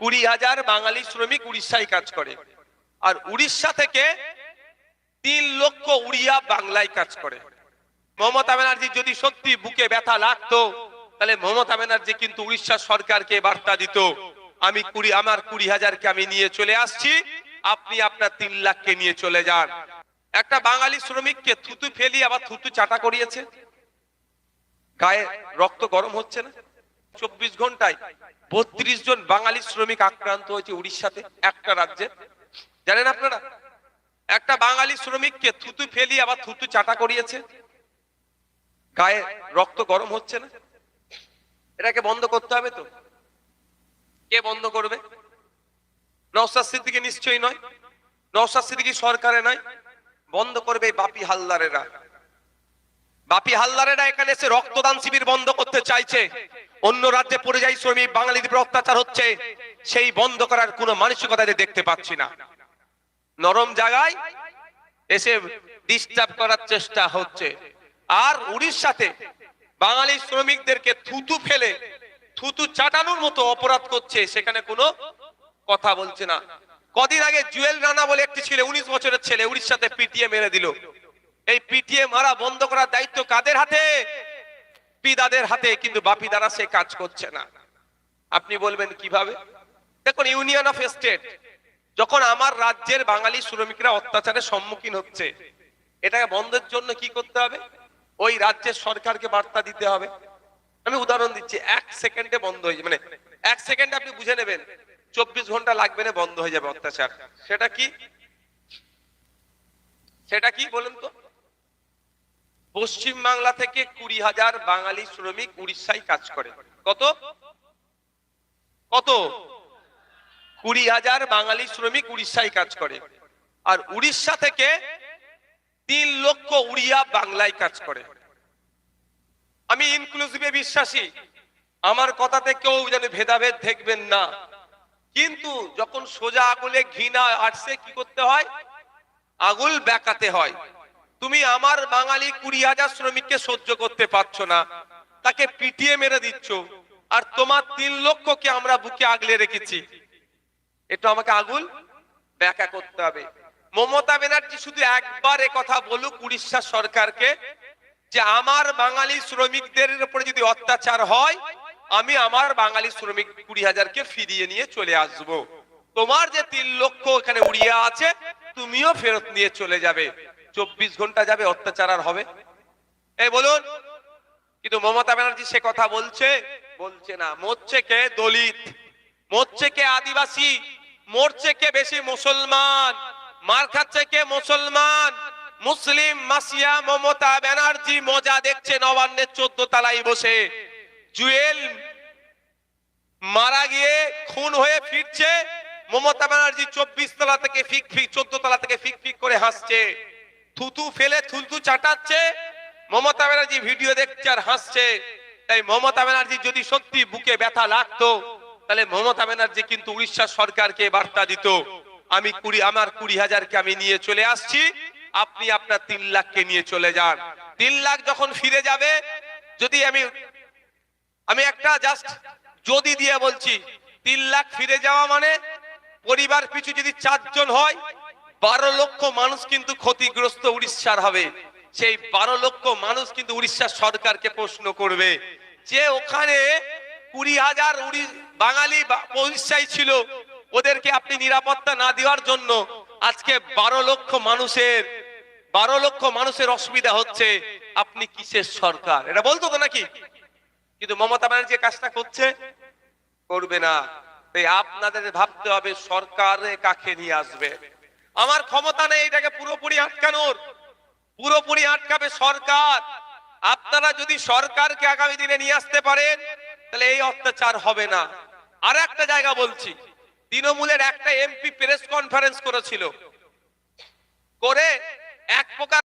কুড়ি হাজার বাঙালি শ্রমিক উড়িষ্যায় কাজ করে। আর উড়িষ্যা থেকে তিন লক্ষ উড়িয়া বাংলায় কাজ করে। মমতা ব্যানার্জি যদি সত্যি বুকে ব্যথা লাগতো, তাহলে মমতা ব্যানার্জি কিন্তু উড়িষ্যা সরকারকে বার্তা দিত, আমি কুড়ি, আমার কুড়ি হাজারকে আমি নিয়ে চলে আসছি, আপনি আপনার তিন লাখকে নিয়ে চলে যান। একটা বাঙালি শ্রমিককে থুতু ফেলি আবার থুতু চাটা করিয়েছে। গায়ে রক্ত গরম হচ্ছে না? চব্বিশ ঘন্টায় বত্রিশ জন বাঙালি শ্রমিক আক্রান্ত হয়েছে উড়িষ্যাতে, একটা রাজ্যে। জানেন আপনারা? একটা বাঙালি শ্রমিককে থুতু ফেলি আবার থুতু চাটা করিয়েছে। গায়ে রক্ত গরম হচ্ছে না। এটাকে বন্ধ করতে হবে তো। কে বন্ধ করবে? নওসাদ নিশ্চয়ই নয়। নওসাদ সিদ্দিকি সরকারে নয়। বন্ধ করবে বাপি হালদারেরা। বাপি হালদারেরা এখানে এসে রক্তদান শিবির বন্ধ করতে চাইছে। অন্য রাজ্যে পরিযায়ী শ্রমিক, বাঙালিদের উপর অত্যাচার হচ্ছে। সেই বন্ধ করার কোনো মানসিকতা দেখতে পাচ্ছি না। নরম জায়গায় এসে ডিস্টার্ব করার চেষ্টা হচ্ছে। আর উড়িষ্যাতে বাঙালি শ্রমিকদেরকে থুতু ফেলে, থুতু চাটানোর মতো অপরাধ করছে, সেখানে কোনো কথা বলছে না। কদিন আগে জুয়েল রানা বলে একটি ছেলে, উনিশ বছরের ছেলে, উড়িষ্যাতে পিটিয়ে মেরে দিল। এই পিটিয়ে মারা বন্ধ করার দায়িত্ব কাদের হাতে? পিদাদের হাতে, কিন্তু বাপি দ্বারা সে কাজ করছে না। আপনি বলবেন কীভাবে? দেখুন ইউনিয়ন অফ স্টেট যখন আমার রাজ্যের বাঙালি শ্রমিকরা অত্যাচারের সম্মুখীন হচ্ছে, এটাকে বন্ধের জন্য কি করতে হবে? ওই রাজ্যের সরকারকে বার্তা দিতে হবে। আমি উদাহরণ দিচ্ছি, এক সেকেন্ডে বন্ধ হয়ে মানে এক সেকেন্ডে আপনি বুঝে নেবেন, চব্বিশ ঘণ্টা লাগবে না, বন্ধ হয়ে যাবে অত্যাচার। সেটা কি? সেটা কি বলেন তো? পশ্চিম বাংলা থেকে কুড়ি হাজার বাঙালি শ্রমিক উড়িষ্যায় কাজ করে। কত? কত? কুড়ি হাজার বাঙালি শ্রমিক উড়িষ্যায় কাজ করে। আর উড়িষ্যা থেকে তিন লক্ষ উড়িয়া বাংলায় কাজ করে। আমি ইনক্লুসিভে বিশ্বাসী। আমার কথাতে কেউ যেন ভেদাভেদ দেখবেন না। কিন্তু যখন সোজা আগুলে ঘৃণা আসছে কি করতে হয়? আগুল বেকাতে হয়। তুমি আমার বাঙালি কুড়ি হাজার শ্রমিককে সহ্য করতে পারছ না। তাকে পিটিয়ে মেরে দিচ্ছ। আর তোমার তিন লক্ষকে আমরা বুকে আগলে রেখেছি। এটা আমাকে আগুল ব্যাখ্যা করতে হবে। মমতা ব্যানার্জি শুধু একবার কথা বলুক উড়িষ্যা সরকারকে যে আমার বাঙালি শ্রমিকদের উপরে যদি অত্যাচার হয়, আমি আমার বাঙালি শ্রমিক কুড়ি হাজারকে ফিরিয়ে নিয়ে চলে আসব। তোমার যে তিন লক্ষ এখানে উড়িয়া আছে, তুমিও ফেরত নিয়ে চলে যাবে। চব্বিশ ঘণ্টা যাবে, অত্যাচার আর হবে। এই বলুন। কিন্তু মমতা ব্যানার্জি সে কথা বলছে বলছে না। মরছে কে? দলিত। মরছে কে? আদিবাসী। মরছে কে বেশি? মুসলমান। মার খাচ্ছে কে? মুসলমান। মুসলিম মাসিয়া মমতা ব্যানার্জি মজা দেখছে নবান্নের চোদ্দ তালাই বসে। জুয়েল মারা গিয়ে খুন হয়ে ফিরছে। মমতা ব্যানার্জি চব্বিশ তলা থেকে ফিক ফিক, চোদ্দ তলা থেকে ফিক ফিক করে হাসছে। থুতু ফেলে থুতু চাটাচ্ছে। মমতা ব্যানার্জি ভিডিও দেখছে আর হাসছে। তাই মমতা ব্যানার্জি যদি সত্যি বুকে ব্যথা লাগতো, তাহলে মমতা ব্যানার্জি কিন্তু উড়িষ্যা সরকারকে বার্তা দিত। আমি কুড়ি, আমার কুড়ি হাজারকে আমি নিয়ে চলে আসছি। আপনি আপনার তিন লাখকে নিয়ে চলে যান। তিন লাখ যখন ফিরে যাবে, যদি আমি আমি একটা জাস্ট যদি দিয়ে বলছি, তিন লাখ ফিরে যাওয়া মানে পরিবার পিছু যদি চারজন হয় বারো লক্ষ মানুষ কিন্তু ক্ষতিগ্রস্ত উড়িষ্যার হবে। সেই বারো লক্ষ মানুষ কিন্তু উড়িষ্যার সরকারকে প্রশ্ন করবে যে ওখানে কুড়ি হাজার বাঙালি উড়িষ্যায় ছিল, ওদেরকে আপনি নিরাপত্তা না দেওয়ার জন্য আজকে বারো লক্ষ মানুষের, বারো লক্ষ মানুষের অসুবিধা হচ্ছে, আপনি কিসের সরকার? এটা বলতো তো নাকি? কিন্তু মমতা ব্যানার্জি কাজটা করছে, করবে না। তাই আপনাদের ভাবতে হবে সরকারে কাকে নিয়ে আসবে? আমার ক্ষমতা নেই এটাকে পুরোপুরি আটকানোর। পুরোপুরি আটকাবে সরকার। আপনারা যদি সরকারকে আগামী দিনে নিয়ে আসতে পারেন, তাহলে এই অত্যাচার হবে না। আর একটা জায়গা বলছি, তৃণমূলের একটা এমপি প্রেস কনফারেন্স করেছিল। করে এক প্রকার